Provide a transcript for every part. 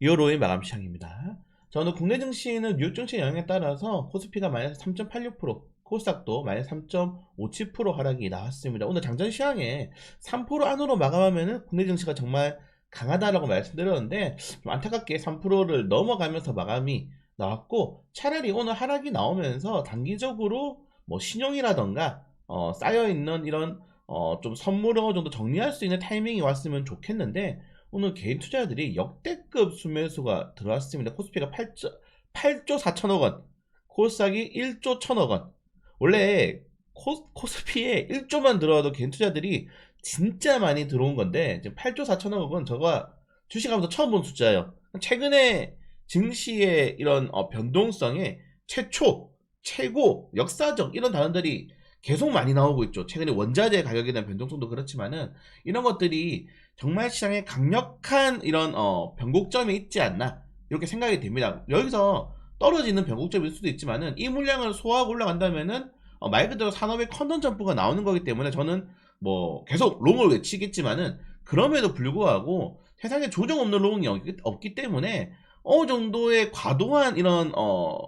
2월 5일 마감 시장입니다. 자, 오늘 국내 증시는 뉴욕 증시 영향에 따라서 코스피가 마이너스 3.86%, 코스닥도 마이너스 3.57% 하락이 나왔습니다. 오늘 장전 시황에 3% 안으로 마감하면은 국내 증시가 정말 강하다라고 말씀드렸는데 좀 안타깝게 3%를 넘어가면서 마감이 나왔고 차라리 오늘 하락이 나오면서 단기적으로 뭐 신용이라던가 어, 쌓여있는 이런 어, 좀 선물을 어느 정도 정리할 수 있는 타이밍이 왔으면 좋겠는데 오늘 개인 투자자들이 역대급 수매수가 들어왔습니다. 코스피가 8조, 8조 4천억 원, 코스닥이 1조 1천억 원. 원래 코, 코스피에 1조만 들어와도 개인 투자들이 진짜 많이 들어온 건데 지금 8조 4천억 원은 저가 주식하면서 처음 본 숫자예요. 최근에 증시의 이런 어, 변동성에 최초, 최고, 역사적 이런 단어들이 계속 많이 나오고 있죠. 최근에 원자재 가격에 대한 변동성도 그렇지만은 이런 것들이 정말 시장에 강력한 이런 어, 변곡점이 있지 않나 이렇게 생각이 됩니다. 여기서 떨어지는 변곡점일 수도 있지만은 이 물량을 소화하고 올라간다면은 어, 말 그대로 산업의 컨던 점프가 나오는 거기 때문에 저는 뭐 계속 롱을 외치겠지만은 그럼에도 불구하고 세상에 조정 없는 롱이 없기, 때문에 어느 정도의 과도한 이런 어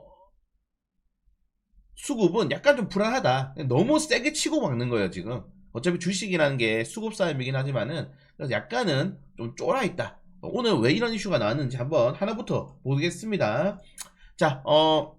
수급은 약간 좀 불안하다. 너무 세게 치고 막는 거예요, 지금. 어차피 주식이라는 게 수급 싸움이긴 하지만은 그래서 약간은 좀 쫄아 있다. 오늘 왜 이런 이슈가 나왔는지 한번 하나부터 보겠습니다. 자, 어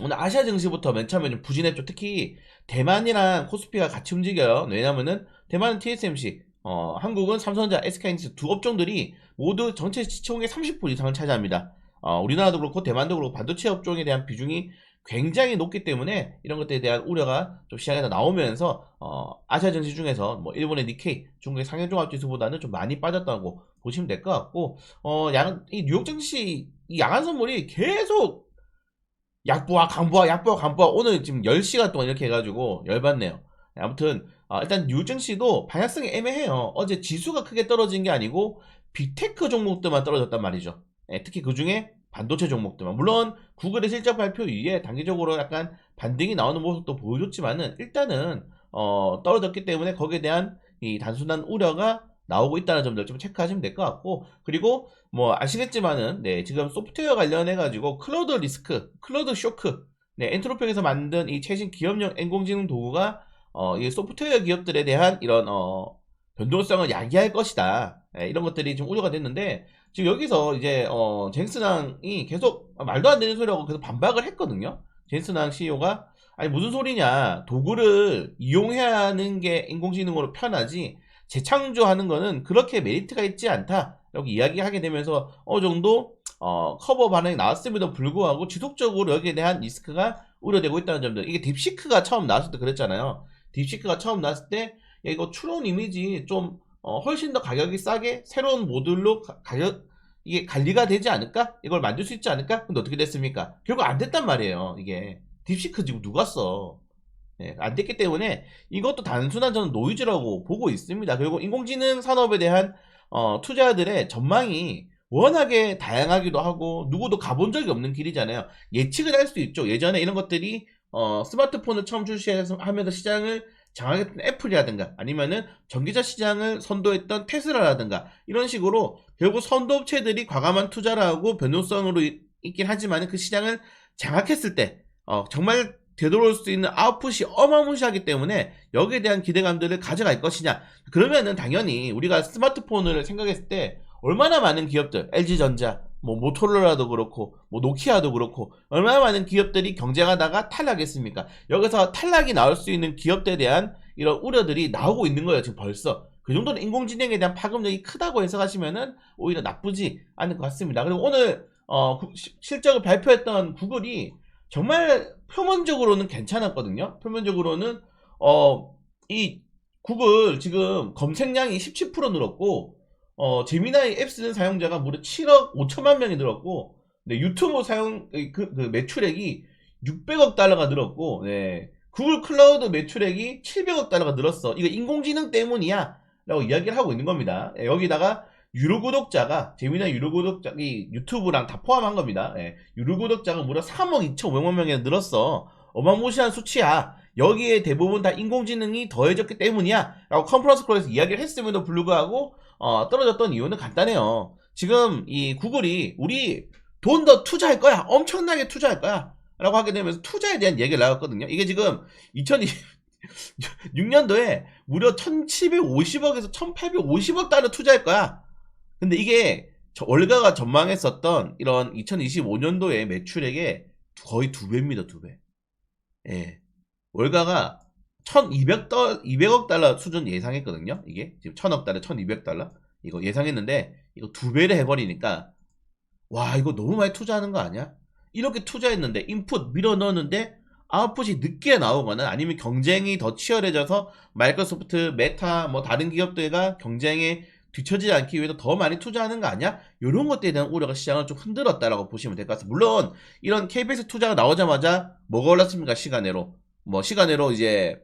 오늘 아시아 증시부터 맨 처음에 좀 부진했죠. 특히 대만이랑 코스피가 같이 움직여요. 왜냐면은 대만은 TSMC, 어, 한국은 삼성전자, SK하이닉스 두 업종들이 모두 전체 시총의 30% 이상을 차지합니다. 어, 우리나라도 그렇고 대만도 그렇고 반도체 업종에 대한 비중이 굉장히 높기 때문에 이런 것들에 대한 우려가 좀 시장에서 나오면서 어, 아시아 증시 중에서 뭐 일본의 니케이, 중국의 상해종합지수보다는 좀 많이 빠졌다고 보시면 될 것 같고 어, 양, 이 뉴욕 증시 이 양한 선물이 계속 약보와 강보와 약보와 강보와 오늘 지금 10시간 동안 이렇게 해가지고 열받네요. 아무튼 어, 일단 뉴욕 증시도 방향성이 애매해요. 어제 지수가 크게 떨어진 게 아니고 빅테크 종목들만 떨어졌단 말이죠. 예, 특히 그 중에 반도체 종목들만. 물론 구글의 실적 발표 이후에 단기적으로 약간 반등이 나오는 모습도 보여줬지만은 일단은 어, 떨어졌기 때문에 거기에 대한 이 단순한 우려가 나오고 있다는 점들 좀 체크하시면 될 것 같고 그리고 뭐 아시겠지만은 네 지금 소프트웨어 관련해 가지고 클로드 리스크, 클로드 쇼크, 네 엔트로픽에서 만든 이 최신 기업용 인공지능 도구가 어, 이 소프트웨어 기업들에 대한 이런 어, 변동성을 야기할 것이다. 네, 이런 것들이 좀 우려가 됐는데 지금 여기서 이제 어, 젠스낭이 계속 말도 안 되는 소리라고 계속 반박을 했거든요. 젠스낭 CEO가 아니 무슨 소리냐. 도구를 이용해야 하는 게 인공지능으로 편하지 재창조하는 거는 그렇게 메리트가 있지 않다. 이렇게 이야기하게 되면서 어느 정도 어, 커버 반응이 나왔음에도 불구하고 지속적으로 여기에 대한 리스크가 우려되고 있다는 점들. 이게 딥시크가 처음 나왔을 때 그랬잖아요. 딥시크가 처음 나왔을 때 야, 이거 추론 이미지 좀 어, 훨씬 더 가격이 싸게 새로운 모듈로 가, 가격 이게 관리가 되지 않을까? 이걸 만들 수 있지 않을까? 근데 어떻게 됐습니까? 결국 안 됐단 말이에요. 이게 딥시크 지금 누가 써? 예, 안 됐기 때문에 이것도 단순한 저는 노이즈라고 보고 있습니다. 그리고 인공지능 산업에 대한 어, 투자들의 전망이 워낙에 다양하기도 하고 누구도 가본 적이 없는 길이잖아요. 예측을 할 수 있죠. 예전에 이런 것들이 어, 스마트폰을 처음 출시하면서 시장을 장악했던 애플이라든가 아니면은 전기차 시장을 선도했던 테슬라라든가 이런 식으로 결국 선도업체들이 과감한 투자를 하고 변동성으로 이- 있긴 하지만 그 시장을 장악했을 때 어, 정말 되돌아올 수 있는 아웃풋이 어마무시하기 때문에 여기에 대한 기대감들을 가져갈 것이냐. 그러면은 당연히 우리가 스마트폰을 생각했을 때 얼마나 많은 기업들 LG전자 뭐 모토로라도 그렇고 뭐 노키아도 그렇고 얼마나 많은 기업들이 경쟁하다가 탈락했습니까? 여기서 탈락이 나올 수 있는 기업들에 대한 이런 우려들이 나오고 있는 거예요 지금 벌써 그 정도는 인공지능에 대한 파급력이 크다고 해석하시면은 오히려 나쁘지 않을 것 같습니다. 그리고 오늘 어, 실적을 발표했던 구글이 정말 표면적으로는 괜찮았거든요. 표면적으로는 어, 이 구글 지금 검색량이 17% 늘었고 어, 제미나이 앱 쓰는 사용자가 무려 7억 5천만 명이 늘었고 네, 유튜브 사용 그, 그 매출액이 600억 달러가 늘었고 네, 구글 클라우드 매출액이 700억 달러가 늘었어. 이거 인공지능 때문이야. 라고 이야기를 하고 있는 겁니다. 예, 여기다가 유료 구독자가 재미난 유료 구독자 이 유튜브랑 다 포함한 겁니다. 예, 유료 구독자가 무려 3억 2천5백만 명이 늘었어. 어마무시한 수치야. 여기에 대부분 다 인공지능이 더해졌기 때문이야. 라고 컨퍼런스 콜에서 이야기를 했음에도 불구하고 어, 떨어졌던 이유는 간단해요. 지금 이 구글이 우리 돈 더 투자할 거야. 엄청나게 투자할 거야. 라고 하게 되면서 투자에 대한 얘기를 나왔거든요. 이게 지금 2026년도에 무려 1750억에서 1850억 달러 투자할 거야. 근데 이게 저- 월가가 전망했었던 이런 2025년도의 매출액의 거의 두 배입니다, 두 배. 예. 월가가 1200달, 200억 달러 수준 예상했거든요. 이게 지금 1000억 달러, 1200달러. 이거 예상했는데 이거 두 배를 해버리니까 와 이거 너무 많이 투자하는 거 아니야? 이렇게 투자했는데 인풋 밀어 넣었는데 아웃풋이 늦게 나오거나 아니면 경쟁이 더 치열해져서 마이크로소프트, 메타, 뭐 다른 기업들과 경쟁에 뒤처지지 않기 위해서 더 많이 투자하는 거 아니야? 이런 것들에 대한 우려가 시장을 좀 흔들었다라고 보시면 될 것 같습니다. 물론 이런 KBS 투자가 나오자마자 뭐가 올랐습니까? 시간으로 뭐 시간으로 이제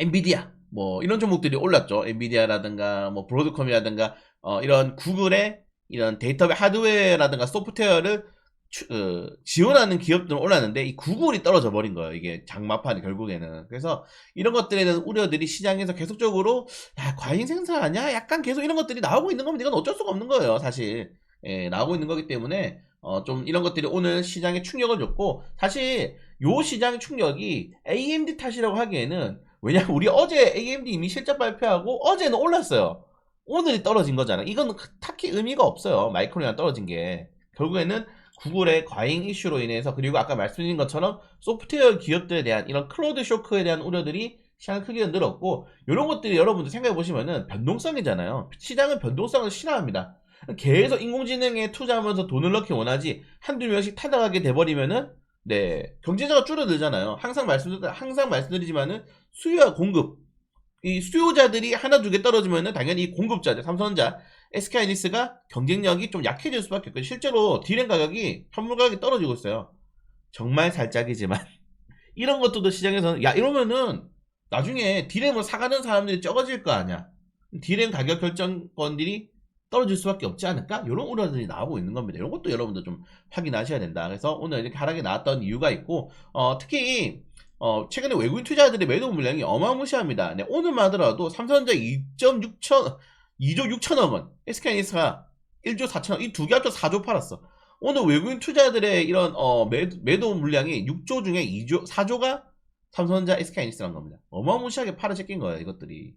엔비디아 뭐 이런 종목들이 올랐죠. 엔비디아라든가 뭐 브로드컴이라든가 어, 이런 구글의 이런 데이터베 하드웨어라든가 소프트웨어를 추- 어, 지원하는 기업들은 올랐는데 이 구글이 떨어져 버린 거예요. 이게 장마판이 결국에는. 그래서 이런 것들에 대한 우려들이 시장에서 계속적으로 야, 과잉 생산하냐? 약간 계속 이런 것들이 나오고 있는 거면 이건 어쩔 수가 없는 거예요, 사실. 예, 나오고 있는 거기 때문에 어, 좀 이런 것들이 오늘 시장에 충격을 줬고 사실 요 시장의 충격이 AMD 탓이라고 하기에는 왜냐면 우리 어제 AMD 이미 실적 발표하고 어제는 올랐어요. 오늘이 떨어진 거잖아. 이건 딱히 의미가 없어요. 마이크론이랑 떨어진 게. 결국에는 구글의 과잉 이슈로 인해서 그리고 아까 말씀드린 것처럼 소프트웨어 기업들에 대한 이런 클로드 쇼크에 대한 우려들이 시장을 크게 흔들었고 이런 것들이 여러분들 생각해 보시면은 변동성이잖아요. 시장은 변동성을 싫어합니다. 계속 인공지능에 투자하면서 돈을 넣기 원하지 한두 명씩 타닥하게 돼버리면은 네 경제자가 줄어들잖아요. 항상 말씀 항상 말씀드리지만은 수요와 공급 이 수요자들이 하나 두 개 떨어지면은 당연히 이 공급자들 삼성전자 SK하이닉스가 경쟁력이 좀 약해질 수밖에 없고 실제로 디램 가격이 현물 가격이 떨어지고 있어요. 정말 살짝이지만 이런 것들도 시장에서는 야 이러면은 나중에 디램을 사가는 사람들이 적어질 거 아니야. 디램 가격 결정권들이 떨어질 수밖에 없지 않을까? 이런 우려들이 나오고 있는 겁니다. 이런 것도 여러분들 좀 확인하셔야 된다. 그래서 오늘 이렇게 하락이 나왔던 이유가 있고 어, 특히 어, 최근에 외국인 투자자들의 매도 물량이 어마무시합니다. 네, 오늘만 하더라도 삼성전자 2.6천 2조 6천억 원, SK하이닉스가 1조 4천억, 이 두 개 합쳐 4조 팔았어. 오늘 외국인 투자들의 이런 어, 매도, 매도 물량이 6조 중에 2조, 4조가 삼성전자, SK하이닉스라는 겁니다. 어마무시하게 팔아 제낀 거예요, 이것들이.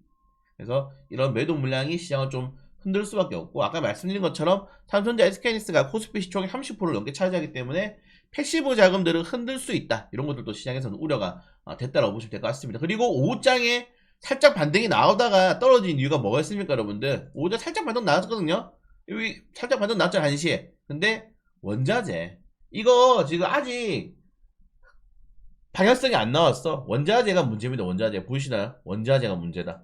그래서 이런 매도 물량이 시장을 좀 흔들 수밖에 없고 아까 말씀드린 것처럼 삼성전자, SK하이닉스가 코스피 시총의 30%를 넘게 차지하기 때문에 패시브 자금들을 흔들 수 있다. 이런 것들도 시장에서는 우려가 어, 됐다라고 보시면 될 것 같습니다. 그리고 오후장에 살짝 반등이 나오다가 떨어진 이유가 뭐가 있습니까, 여러분들? 오후장 살짝 반등 나왔거든요. 여기 살짝 반등 나왔죠, 1시에. 근데 원자재. 이거 지금 아직 방향성이 안 나왔어. 원자재가 문제입니다, 원자재. 보이시나요? 원자재가 문제다.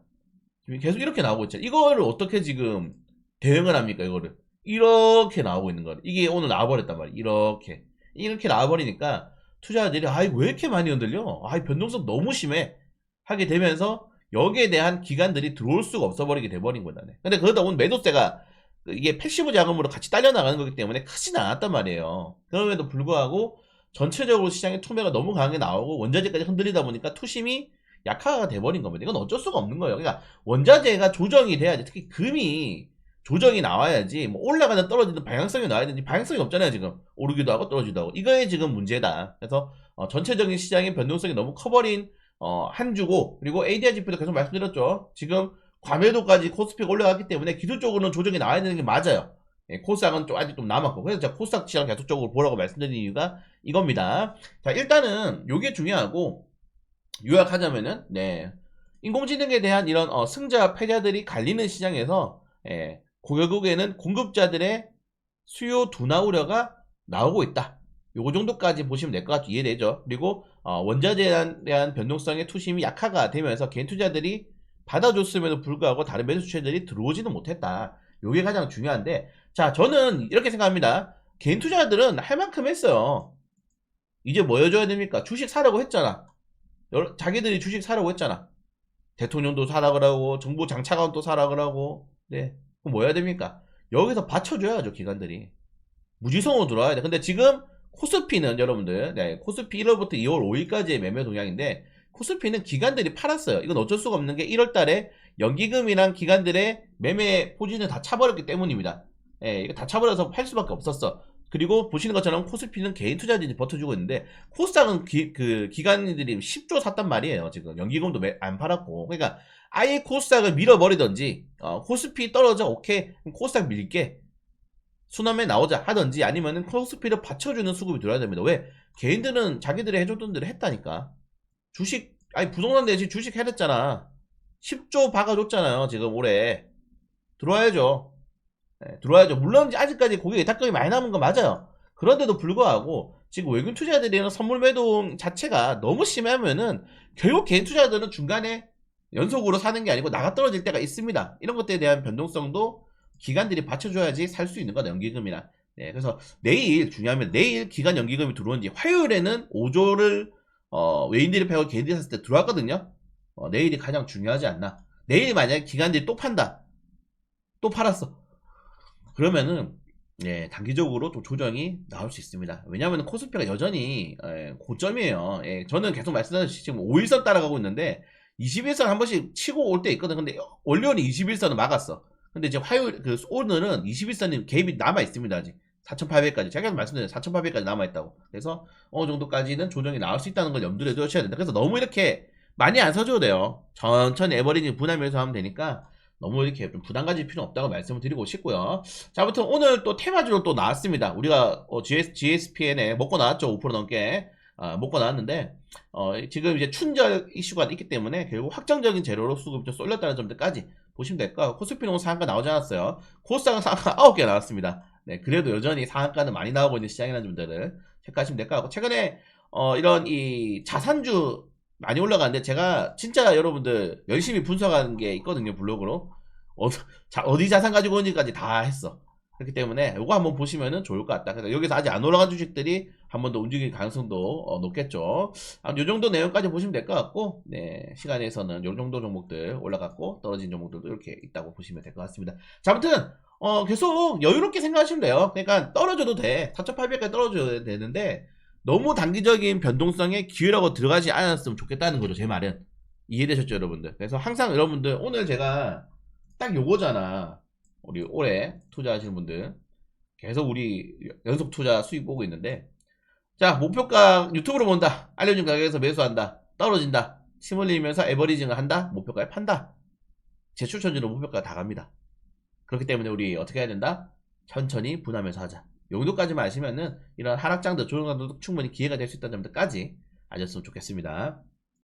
계속 이렇게 나오고 있죠. 이거를 어떻게 지금 대응을 합니까, 이거를? 이렇게 나오고 있는 거를. 이게 오늘 나와버렸단 말이에요. 이렇게. 이렇게 나와버리니까 투자자들이 아이 왜 이렇게 많이 흔들려? 아이 변동성 너무 심해. 하게 되면서 여기에 대한 기관들이 들어올 수가 없어버리게 돼버린 거다. 네. 근데 그러다 보면 매도세가 그 이게 패시브 자금으로 같이 딸려 나가는 거기 때문에 크진 않았단 말이에요. 그럼에도 불구하고 전체적으로 시장의 투매가 너무 강하게 나오고 원자재까지 흔들리다 보니까 투심이 약화가 돼버린 겁니다. 이건 어쩔 수가 없는 거예요. 그러니까 원자재가 조정이 돼야지. 특히 금이 조정이 나와야지 뭐 올라가는 떨어지는 방향성이 나와야 되는지 방향성이 없잖아요 지금. 오르기도 하고 떨어지기도 하고. 이거에 지금 문제다. 그래서 어, 전체적인 시장의 변동성이 너무 커버린 어, 한 주고 그리고 ADR 지표도 계속 말씀드렸죠. 지금 과매도까지 코스피가 올라갔기 때문에 기술적으로는 조정이 나와야 되는 게 맞아요. 예, 코스닥은 좀 아직 좀 남았고. 그래서 제가 코스닥 시장 계속적으로 보라고 말씀드린 이유가 이겁니다. 자 일단은 요게 중요하고 요약하자면은 네 인공지능에 대한 이런 어, 승자 패자들이 갈리는 시장에서 예, 결국에는 공급자들의 수요 둔화 우려가 나오고 있다. 요거 정도까지 보시면 될 것 같죠. 이해되죠? 그리고 어, 원자재에 대한 변동성의 투심이 약화가 되면서 개인 투자들이 받아줬음에도 불구하고 다른 매수 주체들이 들어오지는 못했다. 요게 가장 중요한데 자 저는 이렇게 생각합니다. 개인 투자들은 할 만큼 했어요. 이제 뭐 해줘야 됩니까? 주식 사라고 했잖아. 자기들이 주식 사라고 했잖아. 대통령도 사라 그러고 정부 장차관도 사라 그러고 네 그럼 뭐 해야 됩니까? 여기서 받쳐줘야죠 기관들이 무지성으로 들어와야 돼. 근데 지금 코스피는 여러분들 네, 코스피 1월부터 2월 5일까지의 매매 동향인데 코스피는 기관들이 팔았어요. 이건 어쩔 수가 없는 게 1월 달에 연기금이랑 기관들의 매매 포진을 다 차버렸기 때문입니다. 예, 이거 다 차버려서 팔 수밖에 없었어. 그리고 보시는 것처럼 코스피는 개인 투자들이 버텨주고 있는데 코스닥은 기, 그 기관들이 10조 샀단 말이에요. 지금 연기금도 매- 안 팔았고. 그러니까 아예 코스닥을 밀어버리던지 어, 코스피 떨어져 오케이 코스닥 밀게 순환매 나오자 하던지 아니면은 코스피를 받쳐주는 수급이 들어야 됩니다. 왜 개인들은 자기들이 해줬던 대로 했다니까. 주식 아니 부동산 대신 주식 해냈잖아. 10조 박아줬잖아요. 지금 올해 들어와야죠. 네, 들어와야죠. 물론 아직까지 고객 예탁금이 많이 남은 건 맞아요. 그런데도 불구하고 지금 외국인 투자자들이 하는 선물 매도 자체가 너무 심하면은 결국 개인 투자자들은 중간에 연속으로 사는 게 아니고 나가 떨어질 때가 있습니다. 이런 것들에 대한 변동성도 기관들이 받쳐줘야지 살 수 있는 거다 연기금이나. 네, 그래서 내일 중요하면 내일 기관 연기금이 들어온지 화요일에는 5조를 어, 외인들이 패고 개인들이 샀을 때 들어왔거든요. 어, 내일이 가장 중요하지 않나. 내일 만약에 기관들이 또 판다. 또 팔았어. 그러면은 예, 단기적으로 또 조정이 나올 수 있습니다. 왜냐하면 코스피가 여전히 예, 고점이에요. 예, 저는 계속 말씀드렸듯이 지금 5일선 따라가고 있는데 21선 한 번씩 치고 올 때 있거든. 근데 월요일은 21선을 막았어. 근데 이제 화요일 그 오늘은 21선이 갭이 남아 있습니다. 아직 4,800까지. 제가 말씀드린 4,800까지 남아 있다고. 그래서 어느 정도까지는 조정이 나올 수 있다는 걸 염두에 두셔야 된다. 그래서 너무 이렇게 많이 안 서줘도 돼요. 천천히 에버리지 분할면서 하면 되니까 너무 이렇게 좀 부담 가질 필요는 없다고 말씀을 드리고 싶고요. 자, 아무튼 오늘 또 테마주로 또 나왔습니다. 우리가 어, GS, GSPN에 먹고 나왔죠. 5% 넘게. 아, 먹고 나왔는데, 어, 지금 이제 춘절 이슈가 있기 때문에 결국 확정적인 재료로 수급이 좀 쏠렸다는 점들까지 보시면 될 거고, 코스피는 오늘 상한가 나오지 않았어요. 코스닥은 상한가 9개 나왔습니다. 네, 그래도 여전히 상한가는 많이 나오고 있는 시장이라는 점들을 체크하시면 될것 같고, 최근에, 어, 이런 이 자산주 많이 올라가는데, 제가 진짜 여러분들 열심히 분석하는 게 있거든요, 블로그로. 어, 자, 어디 자산 가지고 오는지까지 다 했어. 그렇기 때문에 이거 한번 보시면은 좋을 것 같다. 그래서 여기서 아직 안 올라간 주식들이 한 번 더 움직일 가능성도 어, 높겠죠. 아, 요 정도 내용까지 보시면 될 것 같고, 네, 시간에서는 요 정도 종목들 올라갔고, 떨어진 종목들도 이렇게 있다고 보시면 될 것 같습니다. 자, 아무튼, 어, 계속 여유롭게 생각하시면 돼요. 그러니까 떨어져도 돼. 4,800까지 떨어져야 되는데, 너무 단기적인 변동성에 기회라고 들어가지 않았으면 좋겠다는 거죠, 제 말은. 이해되셨죠, 여러분들? 그래서 항상 여러분들, 오늘 제가 딱 요거잖아. 우리 올해 투자하시는 분들. 계속 우리 연속 투자 수익 보고 있는데, 자, 목표가 유튜브로 본다. 알려준 가격에서 매수한다. 떨어진다. 침 흘리면서 에버리징을 한다. 목표가에 판다. 제 추천주로 목표가 다 갑니다. 그렇기 때문에 우리 어떻게 해야 된다? 천천히 분하면서 하자. 요 정도까지만 아시면은 이런 하락장도 조정장도 충분히 기회가 될 수 있다는 점들까지 아셨으면 좋겠습니다.